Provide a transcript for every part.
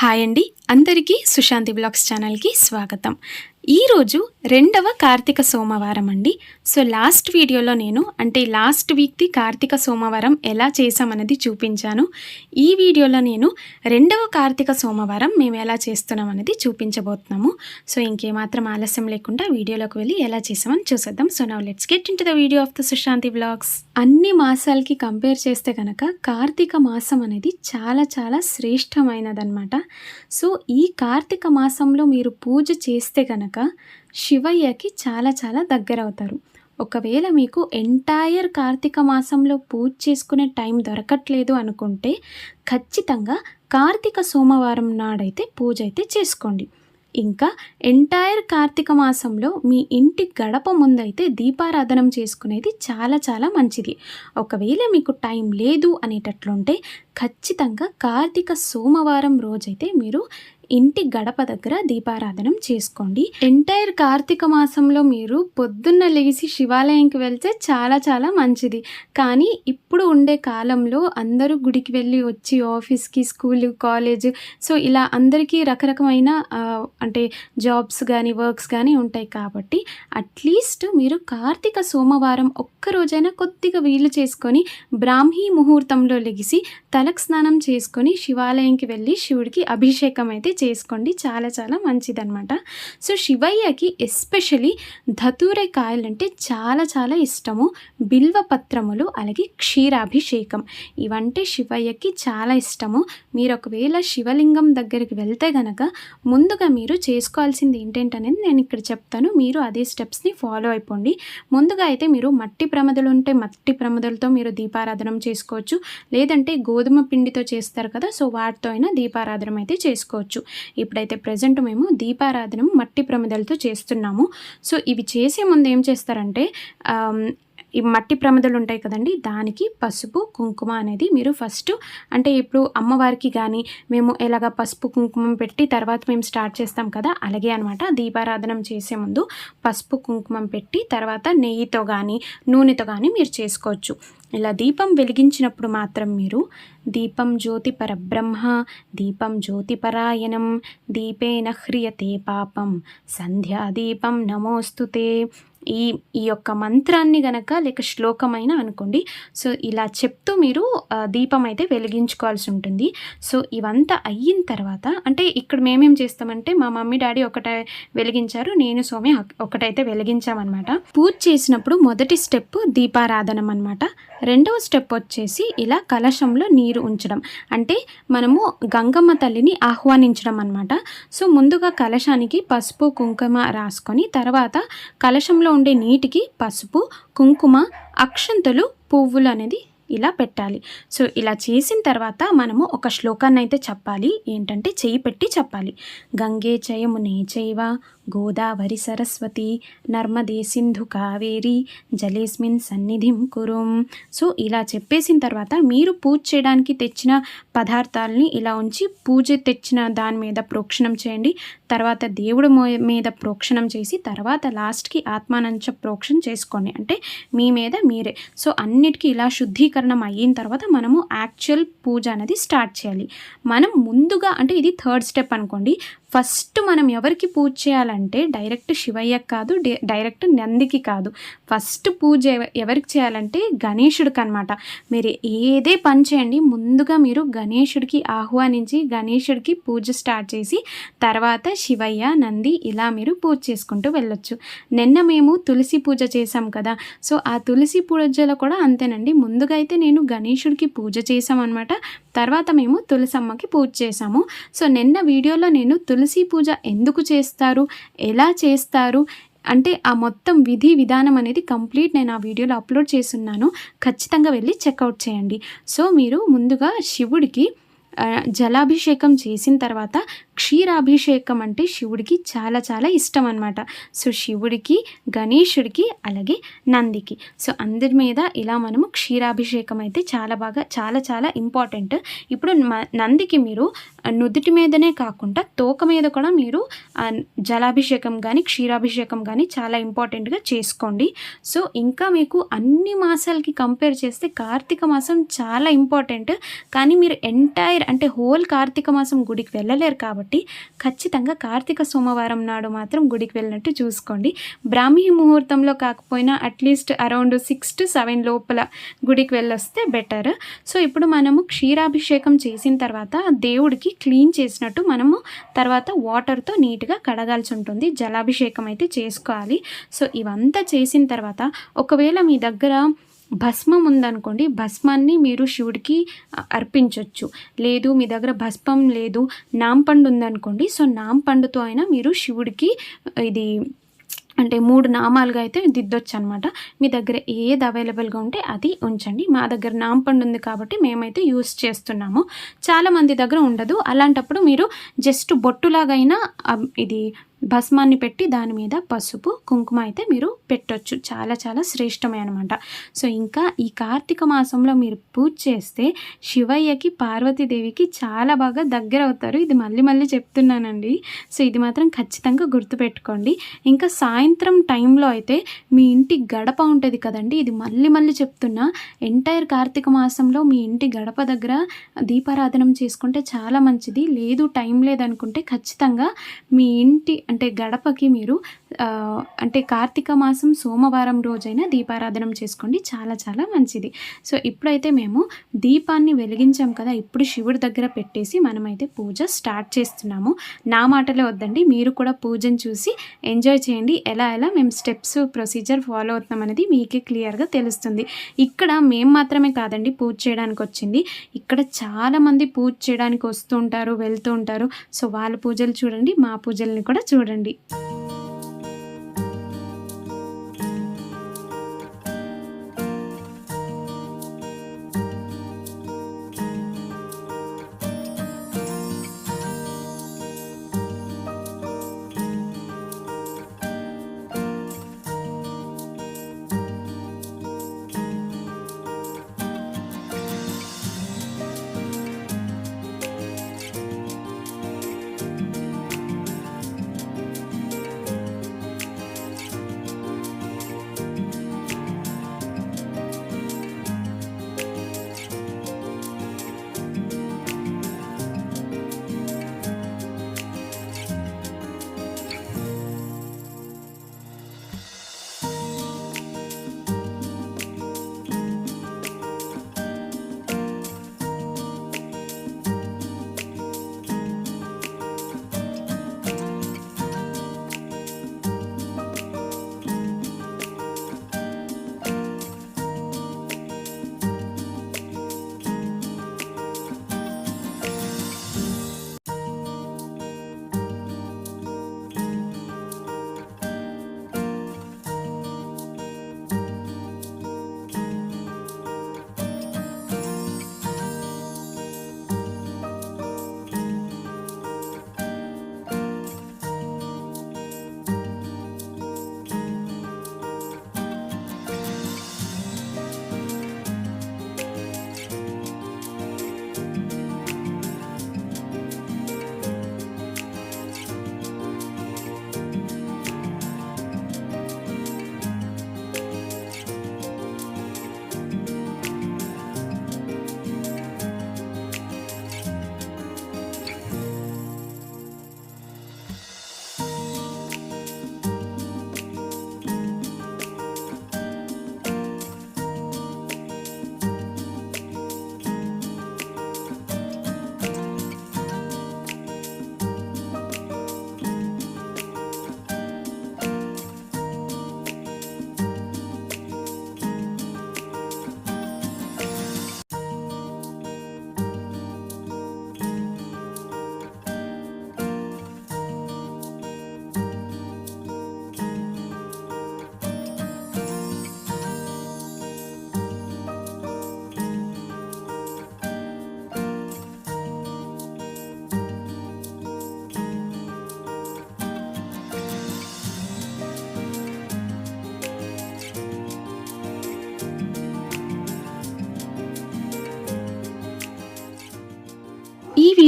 Hi అండి. అందరికీ Sushanti blogs ఛానల్కి స్వాగతం. ఈరోజు రెండవ కార్తీక సోమవారం అండి. సో లాస్ట్ వీడియోలో నేను అంటే లాస్ట్ వీక్ది కార్తీక సోమవారం ఎలా చేసామన్నది చూపించాను. ఈ వీడియోలో నేను రెండవ కార్తీక సోమవారం మేము ఎలా చేస్తున్నాం అనేది చూపించబోతున్నాము. సో ఇంకేమాత్రం ఆలస్యం లేకుండా వీడియోలోకి వెళ్ళి ఎలా చేసామని చూసేద్దాం. So now let's get into the video of the Sushanti blogs అన్ని మాసాలకి కంపేర్ చేస్తే కనుక కార్తీక మాసం అనేది చాలా చాలా శ్రేష్టమైనదనమాట సో ఈ కార్తీక మాసంలో మీరు పూజ చేస్తే కనుక శివయ్యకి చాలా చాలా దగ్గర అవుతారు ఒకవేళ మీకు ఎంటైర్ కార్తీక మాసంలో పూజ చేసుకునే టైం దొరకట్లేదు అనుకుంటే ఖచ్చితంగా కార్తీక సోమవారం నాడైతే పూజ అయితే చేసుకోండి. ఇంకా ఎంటైర్ కార్తీక మాసంలో మీ ఇంటి గడప ముందైతే దీపారాధనం చేసుకునేది చాలా చాలా మంచిది. ఒకవేళ మీకు టైం లేదు అనేటట్లుంటే ఖచ్చితంగా కార్తీక సోమవారం రోజైతే మీరు ఇంటి గడప దగ్గర దీపారాధనం చేసుకోండి. ఎంటైర్ కార్తీక మాసంలో మీరు పొద్దున్న లేచి శివాలయంకి వెళ్తే చాలా చాలా మంచిది. కానీ ఇప్పుడు ఉండే కాలంలో అందరూ గుడికి వెళ్ళి వచ్చి ఆఫీస్కి స్కూల్ కాలేజ్ సో ఇలా అందరికీ రకరకమైన అంటే జాబ్స్ కానీ వర్క్స్ కానీ ఉంటాయి కాబట్టి అట్లీస్ట్ మీరు కార్తీక సోమవారం ఒక్క రోజైనా కొద్దిగా వీలు చేసుకొని బ్రాహ్మీ ముహూర్తంలో లెగిసి తలకు స్నానం చేసుకొని శివాలయంకి వెళ్ళి శివుడికి అభిషేకం అయితే చేసుకోండి. చాలా చాలా మంచిదన్నమాట. సో శివయ్యకి ఎస్పెషలీ ధతూరే కాయలంటే చాలా చాలా ఇష్టము. బిల్వ పత్రములు అలాగే క్షీరాభిషేకం ఇవంటే శివయ్యకి చాలా ఇష్టము. మీరు ఒకవేళ శివలింగం దగ్గరికి వెళ్తే గనక ముందుగా మీరు చేసుకోవాల్సింది ఏంటంటనేది నేను ఇక్కడ చెప్తాను. మీరు అదే స్టెప్స్ని ఫాలో అయిపోండి. ముందుగా అయితే మీరు మట్టి ప్రమదలు ఉంటే మట్టి ప్రమదలతో మీరు దీపారాధన చేసుకోవచ్చు. లేదంటే గోధుమ పిండితో చేస్తారు కదా సో వాటితో అయినా దీపారాధన అయితే చేసుకోవచ్చు. ఇప్పుడైతే ప్రజెంట్ మేము దీపారాధన మట్టి ప్రమిదలతో చేస్తున్నాము. సో ఇవి చేసే ముందు ఏం చేస్తారంటే ఈ మట్టి ప్రమిదలు ఉంటాయి కదండి దానికి పసుపు కుంకుమ అనేది మీరు ఫస్ట్ అంటే ఇప్పుడు అమ్మవారికి కానీ మేము ఎలాగ పసుపు కుంకుమ పెట్టి తర్వాత మేము స్టార్ట్ చేస్తాం కదా అలాగే అనమాట దీపారాధనం చేసే ముందు పసుపు కుంకుమం పెట్టి తర్వాత నెయ్యితో కానీ నూనెతో కానీ మీరు చేసుకోవచ్చు. ఇలా దీపం వెలిగించినప్పుడు మాత్రం మీరు దీపం జ్యోతి పరబ్రహ్మ దీపం జ్యోతి పరాయణం దీపేన హ్రియతే పాపం సంధ్యా దీపం నమోస్తుతే. ఈ ఈ యొక్క మంత్రాన్ని గనక లేక శ్లోకమైన అనుకోండి. సో ఇలా చెప్తూ మీరు దీపం అయితే వెలిగించుకోవాల్సి ఉంటుంది. సో ఇవంతా అయిన తర్వాత అంటే ఇక్కడ మేమేం చేస్తామంటే మా మమ్మీ డాడీ ఒకటే వెలిగించారు నేను సోమి ఒకటైతే వెలిగించామన్నమాట. పూజ చేసినప్పుడు మొదటి స్టెప్ దీపారాధనం అనమాట రెండవ స్టెప్ వచ్చేసి ఇలా కలశంలో నీరు ఉంచడం. అంటే మనము గంగమ్మ తల్లిని ఆహ్వానించడం అనమాట సో ముందుగా కలశానికి పసుపు కుంకుమ రాసుకొని తర్వాత కలశంలో ఉండే నీటికి పసుపు కుంకుమ అక్షంతలు పువ్వులు అనేది ఇలా పెట్టాలి. సో ఇలా చేసిన తర్వాత మనము ఒక శ్లోకాన్ని అయితే చెప్పాలి. ఏంటంటే చేయి పెట్టి చెప్పాలి. గంగే చయమునే చైవ గోదావరి సరస్వతి నర్మదే సింధు కావేరి జలేస్మిన్ సన్నిధిం కురుం. సో ఇలా చెప్పేసిన తర్వాత మీరు పూజ చేయడానికి తెచ్చిన పదార్థాలని ఇలా ఉంచి పూజ తెచ్చిన దాని మీద ప్రోక్షణం చేయండి. తర్వాత దేవుడు మీద ప్రోక్షణం చేసి తర్వాత లాస్ట్కి ఆత్మానంచ ప్రోక్షణ చేసుకోండి. అంటే మీ మీద మీరే. సో అన్నిటికీ ఇలా శుద్ధీకరణం అయిన తర్వాత మనము యాక్చువల్ పూజ అనేది స్టార్ట్ చేయాలి. మనం ముందుగా అంటే ఇది థర్డ్ స్టెప్ అనుకోండి. ఫస్ట్ మనం ఎవరికి పూజ చేయాలంటే డైరెక్ట్ శివయ్యకి కాదు డే- డైరెక్ట్ నందికి కాదు. ఫస్ట్ పూజ ఎవరికి చేయాలంటే గణేషుడికి అనమాట మీరు ఏదే పని చేయండి ముందుగా మీరు గణేషుడికి ఆహ్వానించి గణేషుడికి పూజ స్టార్ట్ చేసి తర్వాత శివయ్య నంది ఇలా మీరు పూజ చేసుకుంటూ వెళ్ళొచ్చు. నిన్న మేము తులసి పూజ చేసాం కదా సో ఆ తులసి పూజలో కూడా అంతేనండి. ముందుగా అయితే నేను గణేషుడికి పూజ చేసామన్నమాట తర్వాత మేము తులసమ్మకి పూజ చేసాము సో నిన్న వీడియోలో నేను తులసి పూజ ఎందుకు చేస్తారు? ఎలా చేస్తారు? అంటే ఆ మొత్తం విధి విధానం అనేది కంప్లీట్ నేను ఆ వీడియోలో అప్లోడ్ చేస్తున్నాను. ఖచ్చితంగా వెళ్ళి చెక్అవుట్ చేయండి. సో మీరు ముందుగా శివుడికి జలాభిషేకం చేసిన తర్వాత క్షీరాభిషేకం అంటే శివుడికి చాలా చాలా ఇష్టం అనమాట సో శివుడికి గణేశుడికి అలాగే నందికి. సో అందరి మీద ఇలా మనము క్షీరాభిషేకం అయితే చాలా బాగా చాలా చాలా ఇంపార్టెంట్. ఇప్పుడు మ- నందికి మీరు నుదుటి మీదనే కాకుండా తోక మీద కూడా మీరు జలాభిషేకం కానీ క్షీరాభిషేకం కానీ చాలా ఇంపార్టెంట్గా చేసుకోండి. సో ఇంకా మీకు అన్ని మాసాలకి కంపేర్ చేస్తే కార్తీక మాసం చాలా ఇంపార్టెంట్. కానీ మీరు ఎంటైర్ అంటే హోల్ కార్తీక మాసం గుడికి వెళ్ళలేరు కాబట్టి ఖచ్చితంగా కార్తీక సోమవారం నాడు మాత్రం గుడికి వెళ్ళినట్టు చూసుకోండి. బ్రాహ్మీ ముహూర్తంలో కాకపోయినా at least around six to seven లోపల గుడికి వెళ్ళొస్తే బెటర్ సో ఇప్పుడు మనము క్షీరాభిషేకం చేసిన తర్వాత దేవుడికి క్లీన్ చేసినట్టు మనము తర్వాత వాటర్తో నీట్గా కడగాల్సి ఉంటుంది. జలాభిషేకం అయితే చేసుకోవాలి. సో ఇవంతా చేసిన తర్వాత ఒకవేళ మీ దగ్గర భస్మం ఉందనుకోండి భస్మాన్ని మీరు శివుడికి అర్పించవచ్చు లేదు మీ దగ్గర భస్మం లేదు నాంపండు ఉందనుకోండి సో నాంపండుతో అయినా మీరు శివుడికి ఇది అంటే మూడు నామాలుగా అయితే దిద్దొచ్చు అనమాట మీ దగ్గర ఏది అవైలబుల్గా ఉంటే అది ఉంచండి. మా దగ్గర నాంపండు ఉంది కాబట్టి మేమైతే యూస్ చేస్తున్నాము. చాలా మంది దగ్గర ఉండదు. అలాంటప్పుడు మీరు జస్ట్ బొట్టులాగైనా ఇది భస్మాన్ని పెట్టి దాని మీద పసుపు కుంకుమ అయితే మీరు పెట్టొచ్చు. చాలా చాలా శ్రేష్టమే అనమాట సో ఇంకా ఈ కార్తీక మాసంలో మీరు పూజ చేస్తే శివయ్యకి పార్వతీదేవికి చాలా బాగా దగ్గర అవుతారు. ఇది మళ్ళీ మళ్ళీ చెప్తున్నానండి. సో ఇది మాత్రం ఖచ్చితంగా గుర్తుపెట్టుకోండి. ఇంకా సాయంత్రం టైంలో అయితే మీ ఇంటి గడప ఉంటుంది కదండి. ఇది మళ్ళీ మళ్ళీ చెప్తున్నా. ఎంటైర్ కార్తీక మాసంలో మీ ఇంటి గడప దగ్గర దీపారాధనం చేసుకుంటే చాలా మంచిది. లేదు టైం లేదనుకుంటే ఖచ్చితంగా మీ ఇంటి అంటే గడపకి మీరు అంటే కార్తీక మాసం సోమవారం రోజైనా దీపారాధనం చేసుకోండి. చాలా చాలా మంచిది. సో ఇప్పుడైతే మేము దీపాన్ని వెలిగించాం కదా ఇప్పుడు శివుడి దగ్గర పెట్టేసి మనమైతే పూజ స్టార్ట్ చేస్తున్నాము. నా మాటలే వద్దండి మీరు కూడా పూజను చూసి ఎంజాయ్ చేయండి. ఎలా ఎలా మేము స్టెప్స్ ప్రొసీజర్ ఫాలో అవుతున్నాం అనేది మీకే క్లియర్గా తెలుస్తుంది. ఇక్కడ మేము మాత్రమే కాదండి పూజ చేయడానికి వచ్చింది. ఇక్కడ చాలామంది పూజ చేయడానికి వస్తూ ఉంటారు వెళ్తూ ఉంటారు. సో వాళ్ళ పూజలు చూడండి మా పూజల్ని కూడా చూడండి. చూడండి.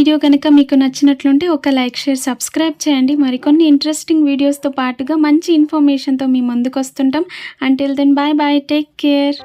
వీడియో కనుక మీకు నచ్చినట్లుంటే ఒక లైక్ షేర్ సబ్స్క్రైబ్ చేయండి. మరికొన్ని ఇంట్రెస్టింగ్ వీడియోస్తో పాటుగా మంచి ఇన్ఫర్మేషన్తో మీ ముందుకు వస్తుంటాం until then bye bye take care